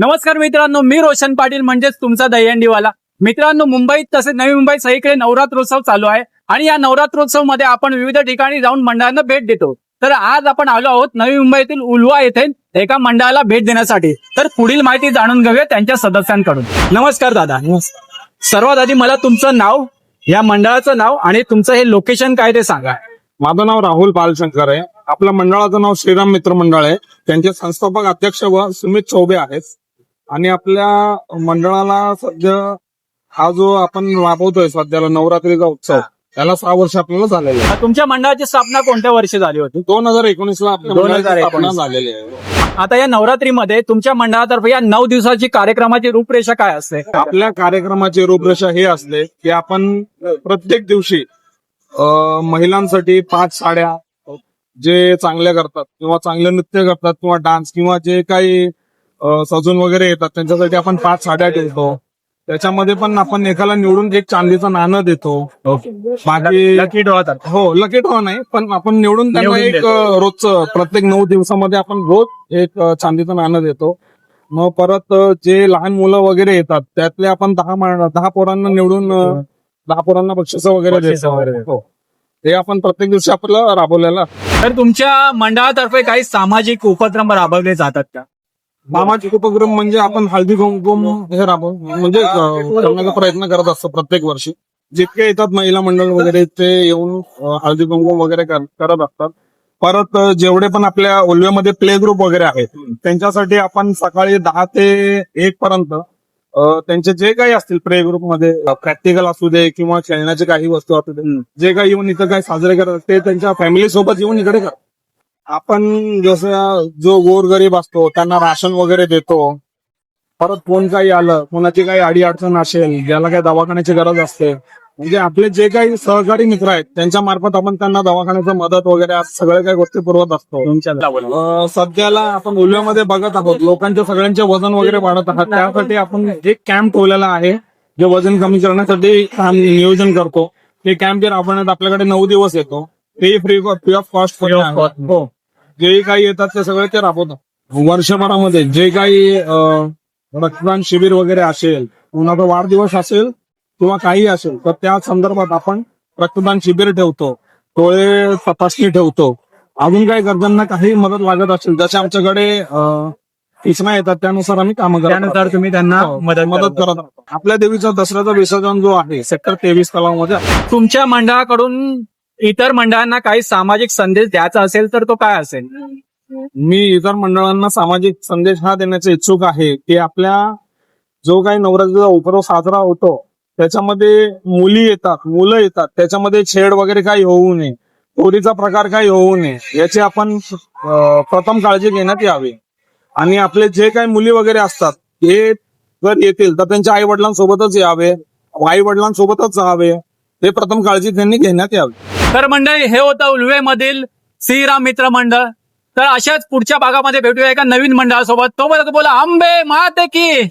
नमस्कार मित्रांनो मी रोशन पाटील म्हणजेच तुमचा दहीहंडीवाला. मित्रांनो मुंबईत तसेच नवी मुंबईत सगळीकडे नवरात्रोत्सव चालू आहे आणि या नवरात्रोत्सवमध्ये आपण विविध ठिकाणी जाऊन मंडळांना भेट देतो. तर आज आपण आलो आहोत नवी मुंबईतील उलवा येथे एका मंडळाला भेट देण्यासाठी. तर पुढील माहिती जाणून घेऊया त्यांच्या सदस्यांकडून. नमस्कार दादा. सर्वात आधी मला तुमचं नाव या मंडळाचं नाव आणि तुमचं हे लोकेशन काय ते सांगा. माझं नाव राहुल बालशंकर आहे. आपल्या मंडळाचं नाव श्रीराम मित्र मंडळ आहे. त्यांचे संस्थापक अध्यक्ष व सुमित चौबे आहेत. आणि आपल्या मंडळाला सध्या हा जो आपण राबवतोय सध्याला नवरात्रीचा उत्सव त्याला सहा वर्ष आपल्याला झालेले आहे तुमच्या मंडळाची स्थापना कोणत्या वर्षी झाली होती? दोन हजार एकोणीस ला आपल्या 2019. मंडळाची स्थापना झालेली आहे. आता या नवरात्रीमध्ये तुमच्या मंडळातर्फे या नऊ दिवसाची कार्यक्रमाची रूपरेषा काय असते? आपल्या कार्यक्रमाची रूपरेषा हे असते की आपण प्रत्येक दिवशी अं, महिलांसाठी पाच साड्या जे चांगल्या करतात किंवा चांगले नृत्य करतात किंवा डान्स किंवा जे काही सजून वगैरे येतात. त्यांच्यासाठी आपण पाच साड्या ठेवतो. त्याच्यामध्ये पण आपण एकाला निवडून एक चांदीचं नाणं देतो. बाकी लकी ड्रॉ तर हो लकी ड्रॉ नाही पण आपण निवडून त्यांना निवडून एक देतो. रोजचं प्रत्येक नऊ दिवसामध्ये आपण रोज एक चांदीचं नाणं देतो. मग परत जे लहान मुलं वगैरे येतात त्यातले आपण दहा मा- दहा पोरांना निवडून अं, दहा पोरांना बक्षिस वगैरे बक्षिसं वगैरे देतो. हो. ते आपण प्रत्येक दिवशी आपलं राबवलेलं. तर तुमच्या मंडळातर्फे काही सामाजिक उपक्रम राबवले जातात का? सामाजिक उपक्रम म्हणजे आपण हळदी कुंकुम हे राबव म्हणजे करण्याचा प्रयत्न करत असतो प्रत्येक वर्षी. जितके येतात महिला मंडळ वगैरे ते येऊन हळदी कुंकुम वगैरे कर- करत असतात. परत जेवढे पण आपल्या ओल्व्यामध्ये प्ले ग्रुप वगैरे आहेत त्यांच्यासाठी आपण सकाळी दहा ते एक पर्यंत त्यांचे जे काही असतील प्ले ग्रुपमध्ये प्रॅक्टिकल असू दे किंवा खेळण्याचे काही वस्तू असू दे जे काही येऊन इथं काही साजरे करतात ते त्यांच्या फॅमिली सोबत येऊन इकडे करतात आपण जसं जो गोरगरीब असतो त्यांना राशन वगैरे देतो. परत कोण काही आलं कोणाची काही अडी अडचण असेल ज्याला काही दवाखान्याची गरज असते म्हणजे आपले जे काही सहकारी मित्र आहेत त्यांच्या मार्फत आपण त्यांना दवाखान्याचं मदत वगैरे सगळ्या काही गोष्टी पुरवत असतो. सध्याला आपण उल्ह्यामध्ये बघत आहोत लोकांच्या सगळ्यांचे वजन वगैरे वाढत आहात त्यासाठी आपण एक कॅम्प ठेवलेला आहे जे वजन कमी करण्यासाठी नियोजन करतो. ते कॅम्प जे राबवण्यात आपल्याकडे नऊ दिवस येतो. ते फ्री फ्री ऑफ कॉस्ट हो. जे काही येतात ते सगळे ते राबवतात वर्षभरामध्ये जे काही रक्तदान शिबिर वगैरे असेल कुणाचा वाढदिवस असेल किंवा काही असेल तर त्या संदर्भात आपण रक्तदान शिबिर ठेवतो डोळे तपासणी ठेवतो अजून काही गरजांना काही मदत लागत असेल जसे आमच्याकडे सूचना येतात त्यानुसार आम्ही कामं करत त्यानुसार तुम्ही त्यांना राहतो. मदत मदत करत. आपल्या देवीचा दसऱ्याचा विसर्जन जो आहे सेक्टर तेवीस तलावामध्ये आहे. तुमच्या मंडळाकडून इतर मंडळांना काही सामाजिक संदेश द्यायचा असेल तर तो काय असेल? मी इतर मंडळांना सामाजिक संदेश हा देण्याचे इच्छुक आहे की आपल्या जो काही नवरात्रीचा उपक्रम साजरा होतो त्याच्यामध्ये मुली येतात मुलं येतात त्याच्यामध्ये छेड वगैरे काही होऊ नये चोरीचा प्रकार काही होऊ नये याची आपण प्रथम काळजी घेण्यात यावी. आणि आपले जे काही मुली वगैरे असतात हे जर येतील तर त्यांच्या आई वडिलांसोबतच यावे आई वडिलांसोबतच जावे हे प्रथम काळजी त्यांनी घेण्यात यावी. तर मंडळी हे होतं उल्वेमधील श्रीराम मित्र मंडळ. तर अशाच पुढच्या भागामध्ये भेटूया एका नवीन मंडळासोबत. तोपर्यंत बोला आंबे माते की